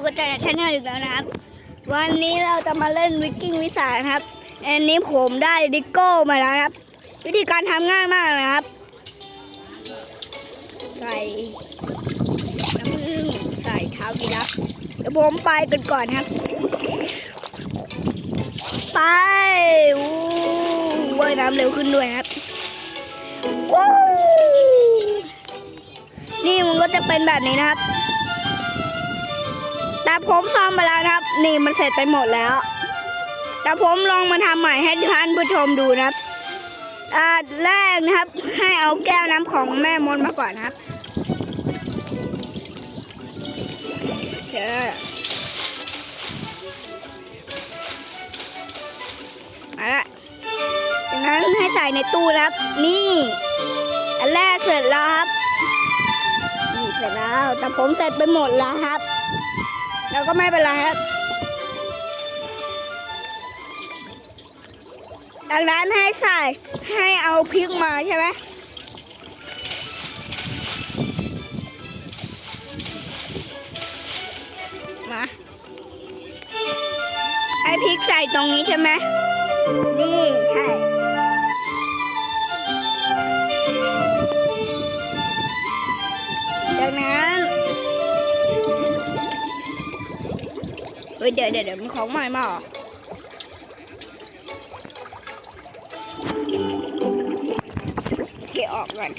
อยู่กับจันทร์ชาแนลอีกแล้วนะครับ วันนี้เราจะมาเล่นวิกกิ้งวิสานะครับ อันนี้ผมได้ดิโก้มาแล้วครับ วิธีการทำง่ายมากนะครับ ใส่น้ำผึ้งใส่เท้ากีรับเดี๋ยวผมไปกันก่อนครับ ไปอู้ว่ายน้ำเร็วขึ้นด้วยครับนี่มันก็จะเป็นแบบนี้นะครับ แต่ผมซ่อมไปแล้วนะครับ นี่มันเสร็จไปหมดแล้ว แต่ผมลองมาทำใหม่ให้ท่านผู้ชมดูนะครับอ่าแรกนะครับ ให้เอาแก้วน้ำของแม่มดมาก่อนนะครับเชิญมาละจากนั้นให้ใส่ในตู้นะครับ นี่ อันแรกเสร็จแล้วครับ นี่เสร็จแล้ว แต่ผมเสร็จไปหมดแล้วครับ แล้วก็ไม่เป็นไรครับ ดังนั้นให้ใส่ให้เอาพริกมาใช่ไหมมาให้พริกใส่ตรงนี้ใช่ไหมนี่ใช่จากนั้น เฮ้ยเดี๋ยวเดี๋ยวเดี๋ยวมีของใหม่มาเหรออเคออกก่อน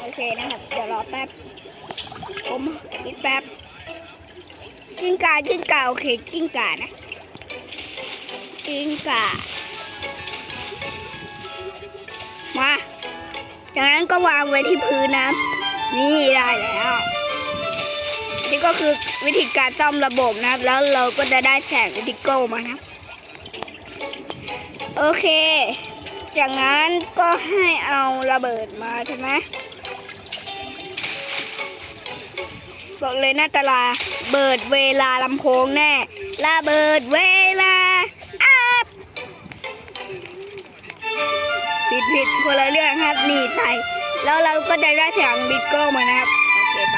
โอเคนะครับ เดี๋ยวรอแป๊บ ผมคิดแป๊บ กิ้งกากิ้งกาโอเค กิ้งกานะกิ้งกา มา จากนั้นก็วางไว้ที่พื้นนะ นี่ได้แล้ว นี่ก็คือวิธีการซ่อมระบบนะครับ แล้วเราก็จะได้แสงวิดิโก้มานะ โอเค จากนั้นก็ให้เอาระเบิดมาใช่ไหมบอกเลยหน้าตลาเบิดเวลาลำโพงแน่ระเบิดเวลาอัพผิดผิดคนละเรื่องครับนี่ใส่แล้วเราก็จะได้เสียงบิดโก้มานะครับ โอเคไป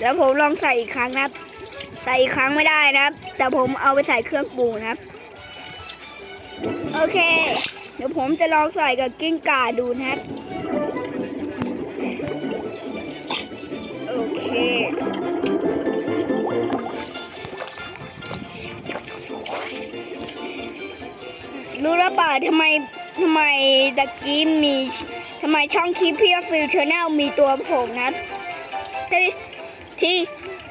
แล้วผมลองใส่อีกครั้งนะครับ ใส่อีกครั้งไม่ได้นะครับ แต่ผมเอาไปใส่เครื่องปรุงนะครับ โอเค เดี๋ยวผมจะลองใส่กับกิ้งก่าดูนะครับ โอเครู้หรือเปล่าทำไมทำไมตะกี้มีทำไมช่องคลิปพี่ฟิลชแนลมีตัวผมนะครับ ที่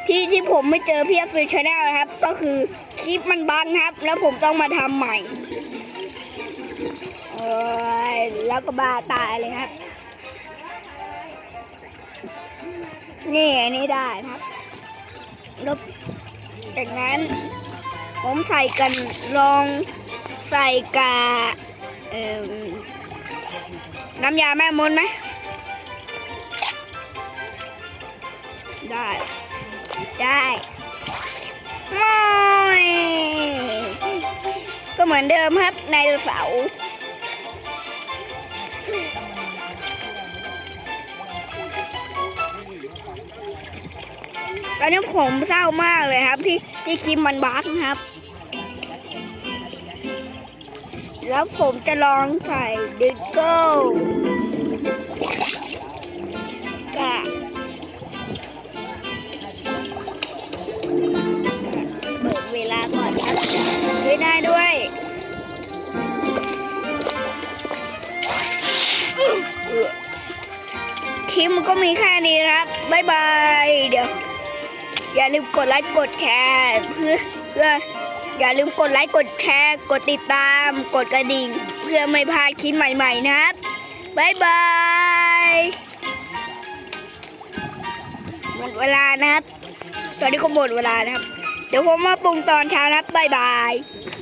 ที่ที่ผมไม่เจอพี่ฟิลชแนลนะครับ ก็คือคลิปมันบังครับ แล้วผมต้องมาทำใหม่เอ้ยแล้วก็บาตายเลยครับ นี่อันนี้ได้ครับแล้วจากนั้นผมใส่กันลองใส่กาน้ำยาแม่มดไหม ได้ ได้ไม่ก็เหมือนเดิมครับไดโนเสาตอนนี้ผมเศร้ามากเลยครับ ที่ที่คลิปมันบั๊กนะครับ แล้วผมจะลองใส่ดิโก้กะ มันก็มีแค่นี้ครับบ๊ายบายเดี๋ยว อย่าลืมกดไลค์กดแชร์เพื่อเพื่ออย่าลืมกดไลค์กดแชร์กดติดตาม กดกระดิ่ง เพื่อไม่พลาดคลิปใหม่ๆนะครับบ๊ายบายหมดเวลานะครับ ตอนนี้ก็หมดเวลานะครับ เดี๋ยวผมมาปรุงตอนเช้านะครับบ๊ายบาย